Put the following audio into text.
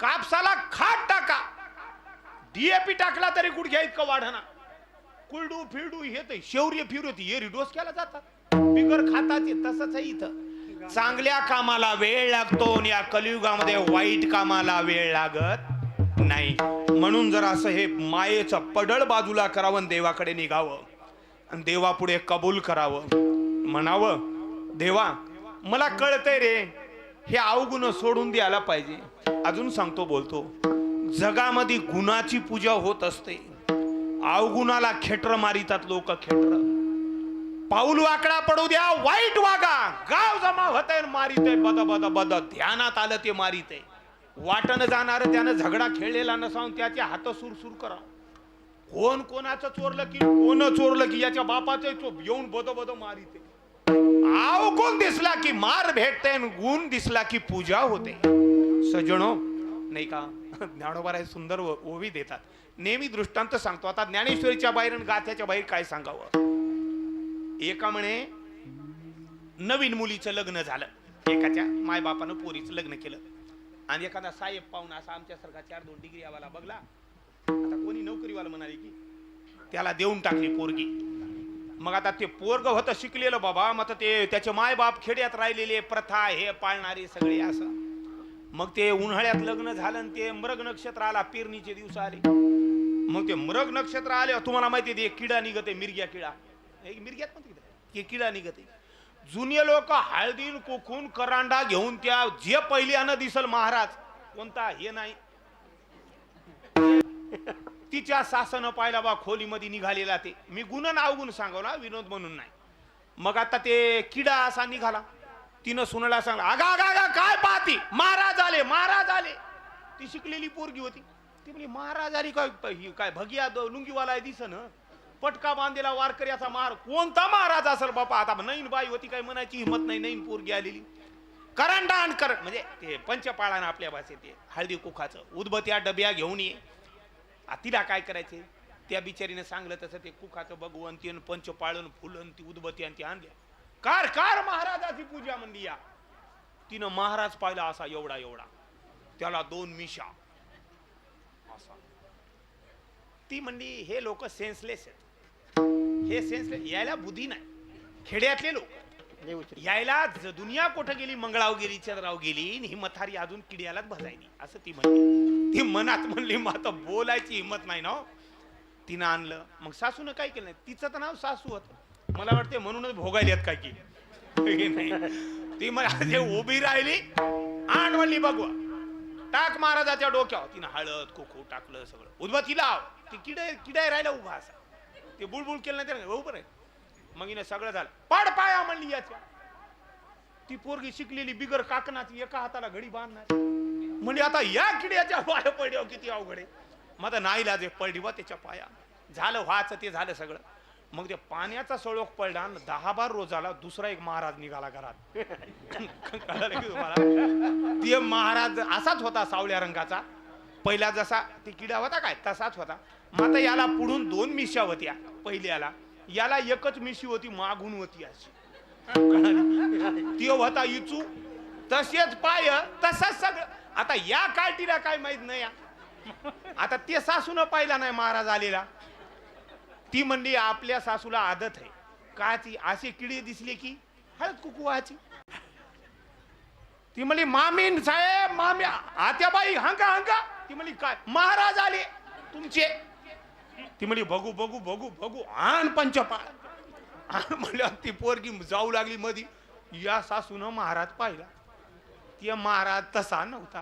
कापसाला खाट टाका. डीएपी टाकला तरी गुडघ्या इतकं वाढना. कुलडू फिरडू हे ते शौर्य फिरू येरी डोस केला जातात. बिगर खाताचे तसंच आहे इथं. चांगल्या कामाला वेळ लागतो आणि या कलियुगामध्ये वाईट कामाला वेळ लागत नाही. म्हणून जर असं हे मायेचं पडळ बाजूला करावं देवाकडे निघावं आणि देवापुढे कबूल करावं. म्हणावं देवा मला कळतंय रे हे अवगुण सोडून द्यायला पाहिजे. अजून सांगतो बोलतो. जगामध्ये गुणाची पूजा होत असते. अवगुणाला खेटर मारितात लोक खेटर. पाऊल वाकडा पडू द्या वाईट वागा. गाव जमा होत मारित बद बद बद. ध्यानात आलं ते मारित वाटण जाणार त्यानं झगडा खेळलेला नसावून त्याचे हात सुरसुर करा. कोण कोणाचं चोरलं की कोण चोरलं की याच्या बापाचं चोप. येऊन बद बद मारिते अवगुण दिसला की मार भेटते गुण दिसला की पूजा होते. सजणो? नाही का? ज्ञानोबाराय सुंदर ओवी देतात. नेहमी दृष्टांत सांगतो. आता ज्ञानेश्वरीच्या बाहेर आणि गाथ्याच्या बाहेर काय सांगावं? एका म्हणे नवीन मुलीचं लग्न झालं. एकाच्या मायबापानं पोरीचं लग्न केलं. आणि एखादा साहेब पाहून असा आमच्यासारखा चार दोन डिग्री आवाला बघला. आता कोणी नोकरीवाला म्हणाली की त्याला देऊन टाकली पोरगी. मग आता ते पोरग होतं शिकलेलं बाबा. मग आता ते त्याचे मायबाप खेड्यात राहिलेले प्रथा हे पाळणारे सगळे असं. मग ते उन्हाळ्यात लग्न झालं आणि ते मृग नक्षत्र आला पेरणीचे दिवस आले. मग ते मृग नक्षत्र आले तुम्हाला माहिती ते किडा निघते मिरग्या किडा. मिरग्यात म्हणते की ते किडा निघते. जुने लोक हळदीन कोकून करांडा घेऊन त्या जे पहिल्यानं दिसल महाराज कोणता हे नाही. तिच्या सासन पाहिला बा खोलीमध्ये निघालेला ते. मी गुण ना गुण सांगवला विनोद म्हणून नाही. मग आता ते किडा असा निघाला. तिनं सुनाला सांगला अगा आगा आगा काय पाहती? महाराज आले महाराज आले. ती शिकलेली पोरगी होती. ती म्हणजे महाराज आली काय ही काय भगिया द- लुंगीवाला आहे दिसन पटका बांधलेला वारकऱ्याचा मार कोणता महाराज असेल बापा? आता नईन बाई होती काय म्हणायची हिंमत नाही नईन पोरगी आलेली. करंडाण कर म्हणजे ते पंचपाळानं आपल्या भाषेत ते हळदी कुखाचं उदबत्या डब्या घेऊन ये. आ, तिला काय करायचे त्या बिचारीने सांगलं तसं ते कुखाचं भगवंती ती आणि पंचपाळन फुलन ती उदबत्ती आणि ती आणल्या. कार कार महाराजाची पूजा म्हणली या. तिनं महाराज पाहिला असा एवढा एवढा. त्याला दोन मिशा. असा. ती म्हणली हे लोक सेन्सलेस आहेत. हे सेन्सलेस यायला बुद्धी नाही. खेड्यातले लोक. यायला दुनिया कुठं गेली? मंगळाव गेली चंद्राव गेली आणि ही मथारी अजून किड्यालाच भजायली. असं ती म्हणली. ती मनात म्हणली मग आता बोलायची हिंमत नाही ना हो. तिनं आणलं. मग सासूनं काय केलं तिचं तर नाव सासू होत. मला वाटते म्हणूनच भोगायल्यात काय की नाही. ती मला उभी राहिली. आण म्हणली बघवा टाक महाराजाच्या डोक्यावर. तिनं हळद कोको टाकलं सगळं. उधवा तिला आव ती किडे किडाय राहिला उभा असा. ते बुळबुळ केलं नाही त्याने उभं आहे मग हिनं सगळं झालं. पड पाया म्हणली याच्या. ती पोरगी शिकलेली बिगर काकणाची एका हाताला घडी बांधणार. म्हणजे आता या किड्याच्या पाया पडल्यावर किती अवघड आहे. मग आता नाही लाजे पडली बा त्याच्या पाया. झालं व्हायचं ते झालं सगळं. मग ते पाण्याचा सळोख पडला आणि दहा बार रोजाला दुसरा एक महाराज निघाला घरात. कळलं की तुम्हाला? ते महाराज असाच होता सावळ्या रंगाचा. पहिला जसा ते किडा होता काय तसाच होता. मग आता याला पुढून दोन मिश्या होत्या पहिल्याला याला. एकच मिशी होती मागून होती अशी. ते होता इचू. तसेच पाय तसंच सगळं. आता या काळटीला काय माहीत नाही. या. आता ते सासून पाहिला नाही महाराज आलेला. ती म्हणली आपल्या सासूला आदत आहे. काची अशी किडी दिसली की हळद कुकुवाची. ती म्हणली मामीन साहेब माम्या आत्याबाई हंका हंका. ती म्हणली काय? महाराज आले तुमचे. ती म्हणली बघू बघू बघू बघू आण पंचपाळ आण म्हणल्यावर ती पोरगी जाऊ लागली मधी. या सासून महाराज पाहिला. ती महाराज तसा नव्हता.